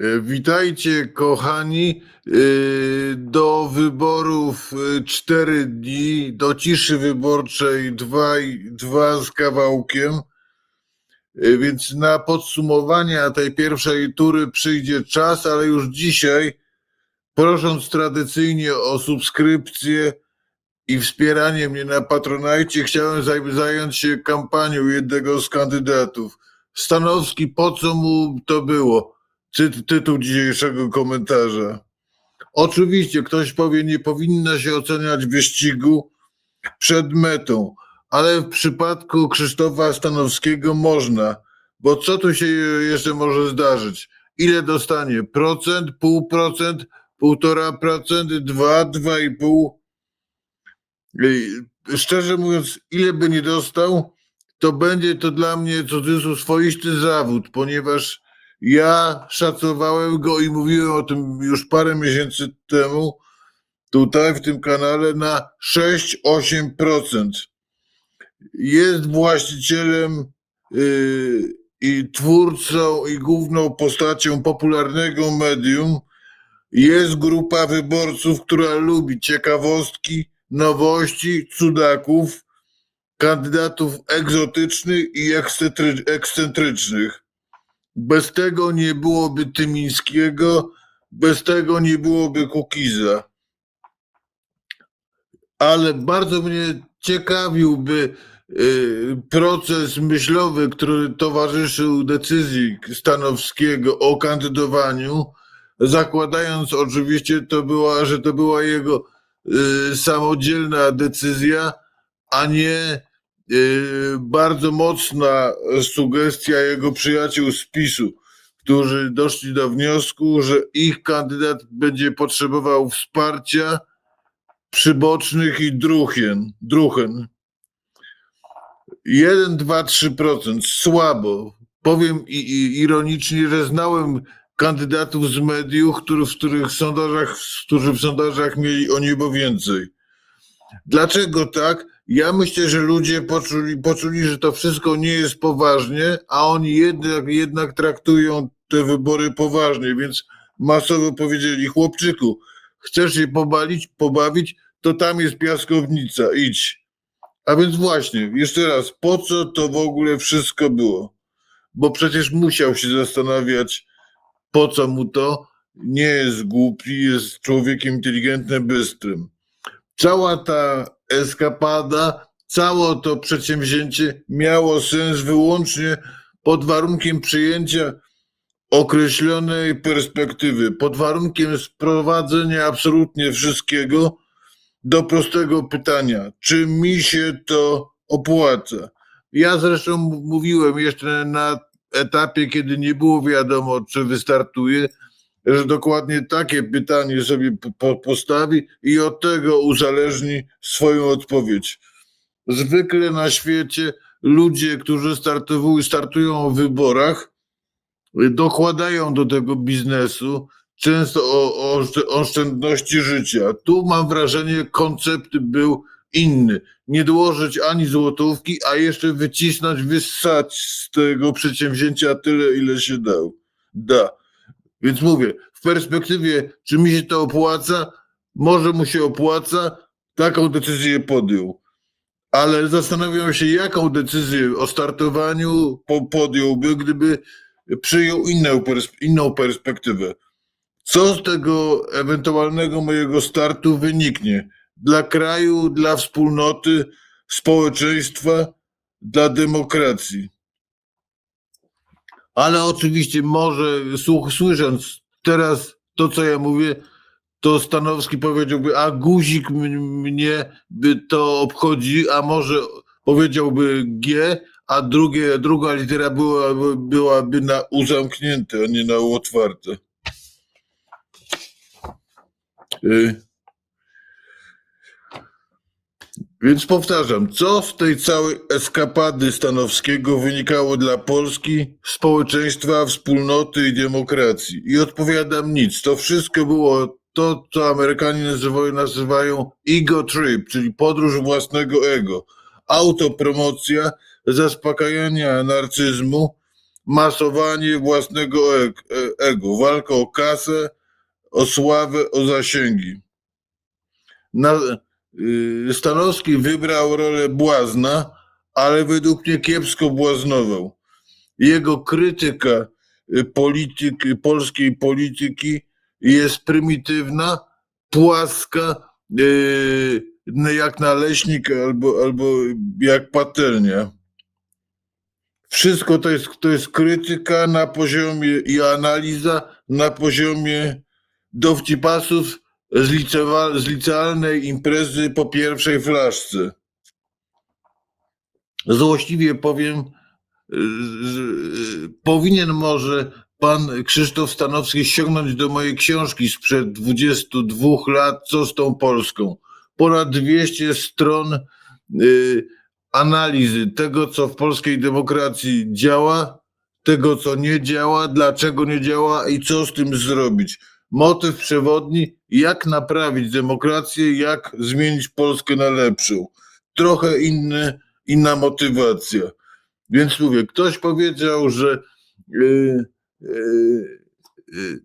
E, Witajcie, kochani. E, Do wyborów e, cztery dni, do ciszy wyborczej dwa, i- dwa z kawałkiem. Więc na podsumowania tej pierwszej tury przyjdzie czas, ale już dzisiaj, prosząc tradycyjnie o subskrypcję i wspieranie mnie na Patronajcie, chciałem zaj- zająć się kampanią jednego z kandydatów. Stanowski, po co mu to było? Ty, tytuł dzisiejszego komentarza. Oczywiście ktoś powie, nie powinno się oceniać wyścigu przed metą, ale w przypadku Krzysztofa Stanowskiego można, bo co tu się jeszcze może zdarzyć? Ile dostanie? Procent, pół procent, półtora procent, dwa, dwa i pół? Szczerze mówiąc, ile by nie dostał, to będzie to dla mnie cudzysłów swoisty zawód, ponieważ ja szacowałem go i mówiłem o tym już parę miesięcy temu tutaj w tym kanale na 6-8%. Jest właścicielem yy, i twórcą i główną postacią popularnego medium. Jest grupa wyborców, która lubi ciekawostki, nowości, cudaków, kandydatów egzotycznych i ekscentry- ekscentrycznych. Bez tego nie byłoby Tymińskiego, bez tego nie byłoby Kukiza. Ale bardzo mnie ciekawiłby y, proces myślowy, który towarzyszył decyzji Stanowskiego o kandydowaniu, zakładając oczywiście, to była, że to była jego y, samodzielna decyzja, a nie bardzo mocna sugestia jego przyjaciół z PiSu, którzy doszli do wniosku, że ich kandydat będzie potrzebował wsparcia przybocznych i druchen. druchen. 1, 2, 3%. Słabo. Powiem i, i ironicznie, że znałem kandydatów z mediów, który, w których sondażach, którzy w sondażach mieli o niebo więcej. Dlaczego tak? Ja myślę, że ludzie poczuli, poczuli, że to wszystko nie jest poważnie, a oni jednak, jednak traktują te wybory poważnie, więc masowo powiedzieli, chłopczyku, chcesz się pobalić, pobawić, to tam jest piaskownica, idź. A więc właśnie, jeszcze raz, po co to w ogóle wszystko było? Bo przecież musiał się zastanawiać, po co mu to, nie jest głupi, jest człowiekiem inteligentnym, bystrym cała ta eskapada, całe to przedsięwzięcie miało sens wyłącznie pod warunkiem przyjęcia określonej perspektywy, pod warunkiem sprowadzenia absolutnie wszystkiego do prostego pytania, czy mi się to opłaca. Ja zresztą mówiłem jeszcze na etapie, kiedy nie było wiadomo, czy wystartuje, że dokładnie takie pytanie sobie po- po- postawi i od tego uzależni swoją odpowiedź. Zwykle na świecie ludzie, którzy startują, startują w wyborach, dokładają do tego biznesu często o, o oszczę- oszczędności życia. Tu mam wrażenie, koncept był inny. Nie dołożyć ani złotówki, a jeszcze wycisnąć, wyssać z tego przedsięwzięcia tyle, ile się dał. Da. Więc mówię, w perspektywie, czy mi się to opłaca, może mu się opłaca, taką decyzję podjął. Ale zastanawiam się, jaką decyzję o startowaniu po- podjąłby, gdyby przyjął inną perspektywę. Co z tego ewentualnego mojego startu wyniknie? Dla kraju, dla wspólnoty, społeczeństwa, dla demokracji. Ale oczywiście może słuch, słysząc teraz to, co ja mówię, to Stanowski powiedziałby, a guzik mnie to obchodzi, a może powiedziałby G, a drugie, druga litera była, byłaby na U zamknięte, a nie na U otwarte. Y. Więc powtarzam, co z tej całej eskapady Stanowskiego wynikało dla Polski, społeczeństwa, wspólnoty i demokracji? I odpowiadam nic. To wszystko było to, co Amerykanie nazywają, nazywają ego trip, czyli podróż własnego ego. Autopromocja, zaspokajania narcyzmu, masowanie własnego e- ego, walka o kasę, o sławę, o zasięgi. Na, Stanowski wybrał rolę błazna, ale według mnie kiepsko błaznował. Jego krytyka y, polityk, polskiej polityki jest prymitywna, płaska, y, jak naleśnik albo, albo jak patelnia. Wszystko to jest, to jest krytyka na poziomie i analiza na poziomie dowcipasów z, licealnej imprezy po pierwszej flaszce. Złośliwie powiem, z- powinien może pan Krzysztof Stanowski ściągnąć do mojej książki sprzed 22 lat, co z tą Polską. Ponad 200 stron y, analizy tego, co w polskiej demokracji działa, tego, co nie działa, dlaczego nie działa i co z tym zrobić. Motyw przewodni, jak naprawić demokrację, jak zmienić Polskę na lepszą. Trochę inny, inna motywacja. Więc mówię, ktoś powiedział, że y, y, y,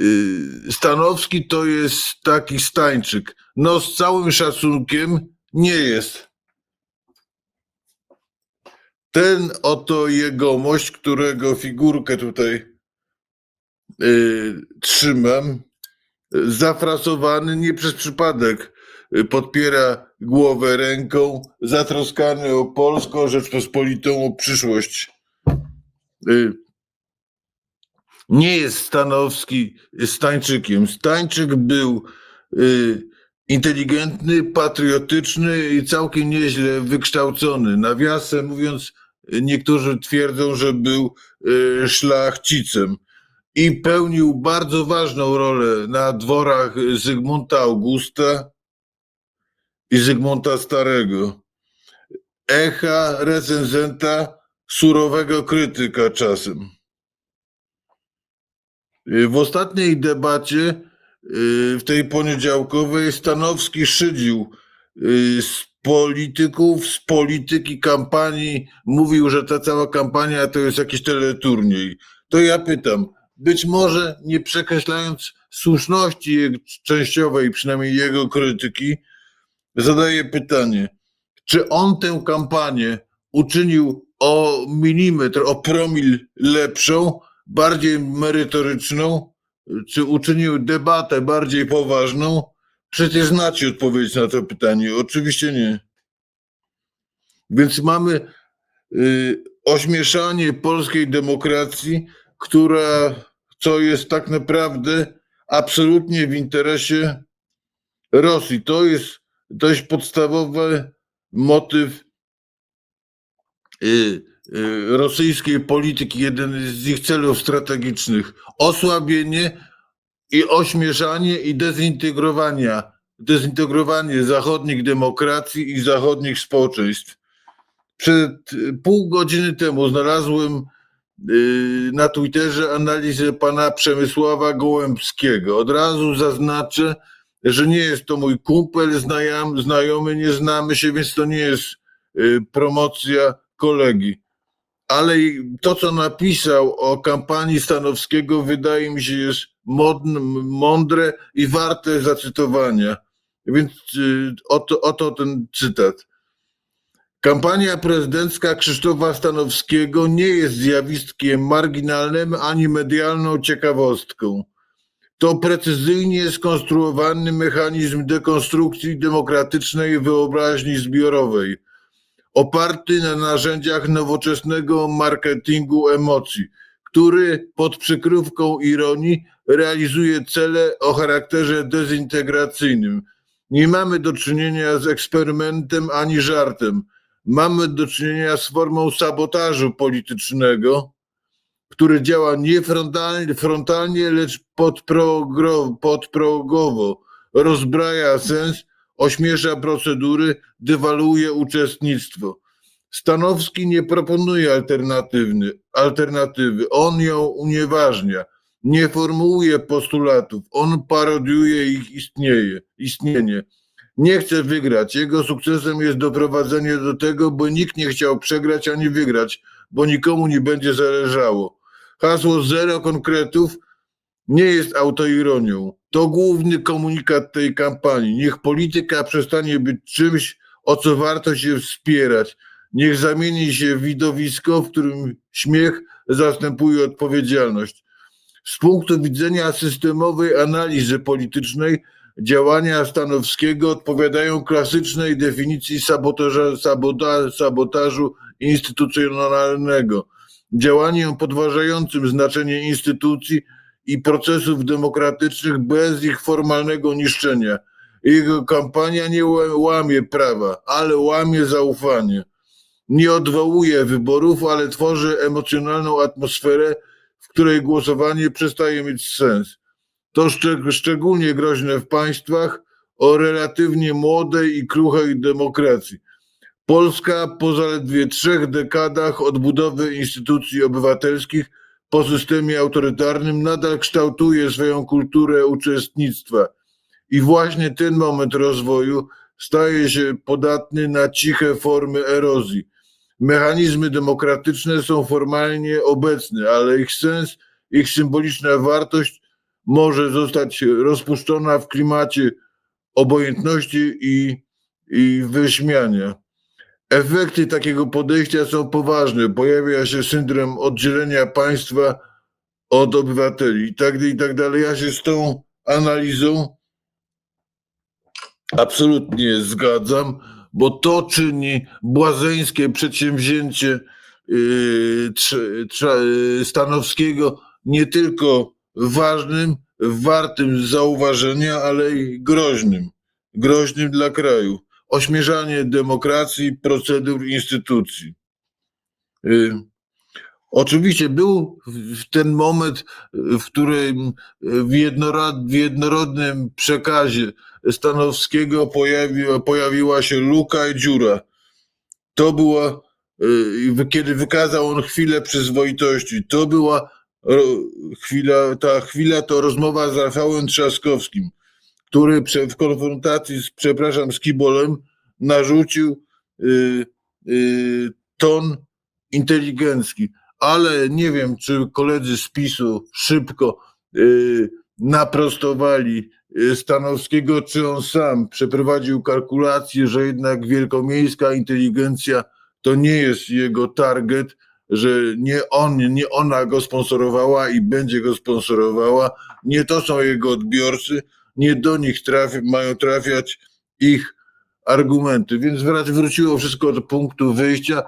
y, Stanowski to jest taki Stańczyk. No z całym szacunkiem nie jest. Ten oto jegomość, którego figurkę tutaj trzymam, y, zafrasowany nie przez przypadek, y, podpiera głowę ręką, zatroskany o Polską Rzeczpospolitą, o przyszłość. Y, nie jest Stanowski Stańczykiem. Stańczyk był inteligentny, patriotyczny i całkiem nieźle wykształcony. Nawiasem mówiąc, niektórzy twierdzą, że był szlachcicem i pełnił bardzo ważną rolę na dworach Zygmunta Augusta i Zygmunta Starego. Echa recenzenta, surowego krytyka czasem. W ostatniej debacie, y, w tej poniedziałkowej, Stanowski szydził y, z polityków, z polityki kampanii. Mówił, że ta cała kampania to jest jakiś teleturniej. To ja pytam, być może nie przekreślając słuszności częściowej, przynajmniej jego krytyki, zadaję pytanie, czy on tę kampanię uczynił o milimetr, o promil lepszą, bardziej merytoryczną, czy uczynił debatę bardziej poważną? Przecież znacie odpowiedź na to pytanie. Oczywiście nie. Więc mamy y, ośmieszanie polskiej demokracji, która, co jest tak naprawdę absolutnie w interesie Rosji. To jest dość podstawowy motyw y, y, rosyjskiej polityki, jeden z ich celów strategicznych. Osłabienie i ośmieszanie i dezintegrowania, dezintegrowanie zachodnich demokracji i zachodnich społeczeństw. Przed pół godziny temu znalazłem na Twitterze analizę pana Przemysława Gołębskiego. Od razu zaznaczę, że nie jest to mój kumpel, znajom, znajomy, nie znamy się, więc to nie jest y, promocja kolegi. Ale to, co napisał o kampanii Stanowskiego, wydaje mi się, jest modne, mądre i warte zacytowania. Więc y, oto, oto ten cytat. Kampania prezydencka Krzysztofa Stanowskiego nie jest zjawiskiem marginalnym ani medialną ciekawostką. To precyzyjnie skonstruowany mechanizm dekonstrukcji demokratycznej wyobraźni zbiorowej, oparty na narzędziach nowoczesnego marketingu emocji, który pod przykrywką ironii realizuje cele o charakterze dezintegracyjnym. Nie mamy do czynienia z eksperymentem ani żartem. Mamy do czynienia z formą sabotażu politycznego, który działa nie frontalnie, frontalnie lecz podprogowo. Rozbraja sens, ośmiesza procedury, dewaluuje uczestnictwo. Stanowski nie proponuje alternatywny, alternatywy, on ją unieważnia, nie formułuje postulatów, on parodiuje ich istnieje, istnienie. Nie chce wygrać. Jego sukcesem jest doprowadzenie do tego, bo nikt nie chciał przegrać ani wygrać. bo nikomu nie będzie zależało. Hasło zero konkretów nie jest autoironią. To główny komunikat tej kampanii. Niech polityka przestanie być czymś, o co warto się wspierać. Niech zamieni się widowisko, w którym śmiech zastępuje odpowiedzialność. Z punktu widzenia systemowej analizy politycznej, działania Stanowskiego odpowiadają klasycznej definicji sabotaża, sabota, sabotażu instytucjonalnego. Działaniom podważającym znaczenie instytucji i procesów demokratycznych bez ich formalnego niszczenia. Jego kampania nie ła- łamie prawa, ale łamie zaufanie. Nie odwołuje wyborów, ale tworzy emocjonalną atmosferę, w której głosowanie przestaje mieć sens. To szczeg- szczególnie groźne w państwach o relatywnie młodej i kruchej demokracji. Polska po zaledwie trzech dekadach odbudowy instytucji obywatelskich po systemie autorytarnym nadal kształtuje swoją kulturę uczestnictwa. I właśnie ten moment rozwoju staje się podatny na ciche formy erozji. Mechanizmy demokratyczne są formalnie obecne, ale ich sens, ich symboliczna wartość może zostać rozpuszczona w klimacie obojętności i, i wyśmiania. Efekty takiego podejścia są poważne. Pojawia się syndrom oddzielenia państwa od obywateli i tak, tak. Ja się z tą analizą absolutnie zgadzam, bo to czyni błazeńskie przedsięwzięcie yy, yy, Stanowskiego nie tylko ważnym, wartym zauważenia, ale i groźnym. Groźnym dla kraju. Ośmierzanie demokracji, procedur, instytucji. Yy, Oczywiście był w- w ten moment, w którym w, jednorad, w jednorodnym przekazie Stanowskiego pojawiła, pojawiła się luka i dziura. To była, y, kiedy wykazał on chwilę przyzwoitości, to była chwila, ta chwila to rozmowa z Rafałem Trzaskowskim, który w konfrontacji z, przepraszam, z Kibolem narzucił y, y, ton inteligencki. Ale nie wiem, czy koledzy z PiSu szybko y, naprostowali y, Stanowskiego, czy on sam przeprowadził kalkulację, że jednak wielkomiejska inteligencja to nie jest jego target, że nie on, nie ona go sponsorowała i będzie go sponsorowała, nie to są jego odbiorcy, nie do nich trafi, mają trafiać ich argumenty. Więc wrac- wróciło wszystko do punktu wyjścia.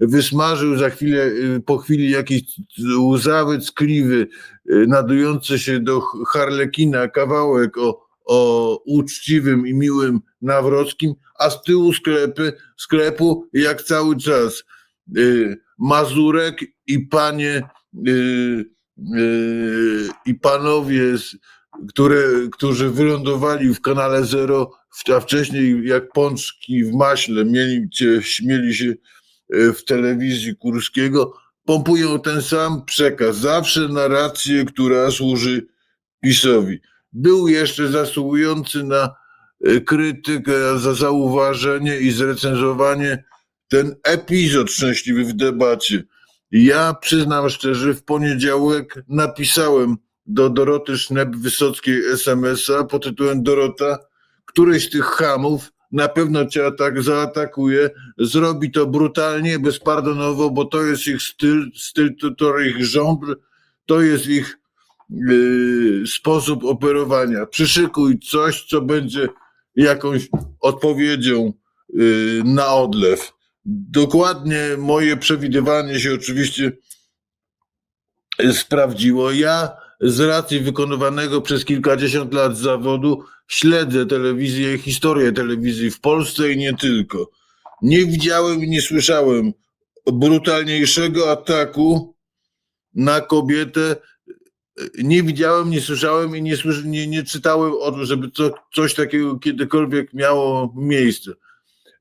Wysmażył za chwilę, y, po chwili jakiś łzawy, ckliwy, y, nadujący się do harlekina kawałek o, o uczciwym i miłym Nawrockim, a z tyłu sklepy, sklepu jak cały czas. Y, Mazurek i panie y, y, i panowie, które, którzy wylądowali w kanale Zero, a wcześniej jak pączki w maśle mieli, śmieli się y, w telewizji Kurskiego, pompują ten sam przekaz. Zawsze narrację, która służy PiSowi. Był jeszcze zasługujący na y, krytykę, za zauważenie i zrecenzowanie ten epizod szczęśliwy w debacie. Ja przyznam szczerze, w poniedziałek napisałem do Doroty Sznep-Wysockiej SMS-a pod tytułem Dorota, któryś z tych hamów na pewno cię atak zaatakuje, zrobi to brutalnie, bezpardonowo, bo to jest ich styl, styl to, ich rząd, to jest ich yy, sposób operowania. Przyszykuj coś, co będzie jakąś odpowiedzią yy, na odlew. Dokładnie moje przewidywanie się oczywiście sprawdziło. Ja z racji wykonywanego przez kilkadziesiąt lat zawodu śledzę telewizję, historię telewizji w Polsce i nie tylko. Nie widziałem i nie słyszałem brutalniejszego ataku na kobietę. Nie widziałem, nie słyszałem i nie, słysz, nie, nie czytałem o tym, żeby co, coś takiego kiedykolwiek miało miejsce.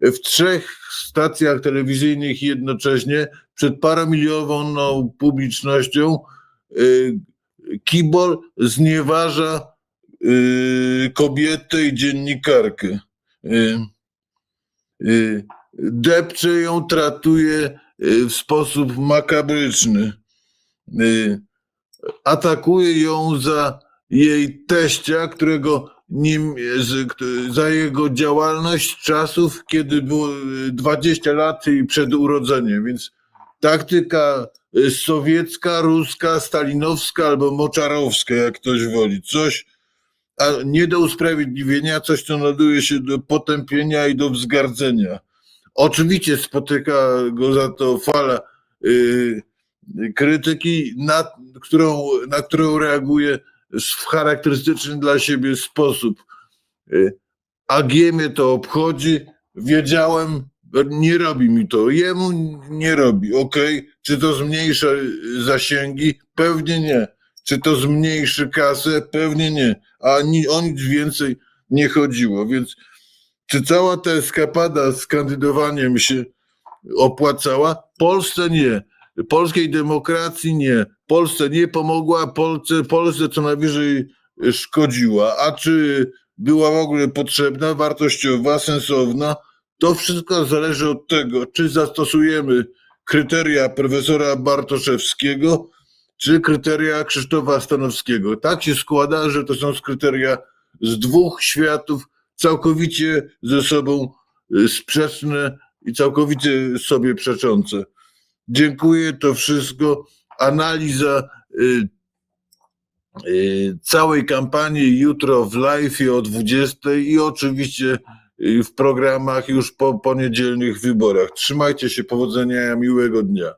W trzech stacjach telewizyjnych jednocześnie przed paramilionową publicznością y, Kibol znieważa y, kobietę i dziennikarkę. Y, depcze ją, tratuje w sposób makabryczny. Atakuje ją za jej teścia, którego nim, za jego działalność czasów, kiedy było y, 20 lat i przed urodzeniem, więc taktyka y, sowiecka, ruska, stalinowska albo moczarowska, jak ktoś woli. Coś, a nie do usprawiedliwienia, coś, co naduje się do potępienia i do wzgardzenia. Oczywiście spotyka go za to fala y, krytyki, na którą, na którą reaguje w charakterystyczny dla siebie sposób. Y, A mnie to obchodzi, wiedziałem, nie robi mi to, jemu nie robi, ok? Czy to zmniejsza zasięgi? Pewnie nie. Czy to zmniejszy kasę? Pewnie nie. A ni, o nic więcej nie chodziło, więc czy cała ta eskapada z kandydowaniem się opłacała? Polsce nie. Polskiej demokracji nie. Polsce nie pomogła, Polsce, Polsce co najwyżej szkodziła. A czy była w ogóle potrzebna, wartościowa, sensowna? To wszystko zależy od tego, czy zastosujemy kryteria profesora Bartoszewskiego, czy kryteria Krzysztofa Stanowskiego. Tak się składa, że to są kryteria z dwóch światów całkowicie ze sobą y, sprzeczne i całkowicie sobie przeczące. Dziękuję, to wszystko. Analiza y, y, całej kampanii jutro w live o 20 i oczywiście y, w programach już po poniedzielnych wyborach. Trzymajcie się, powodzenia, miłego dnia.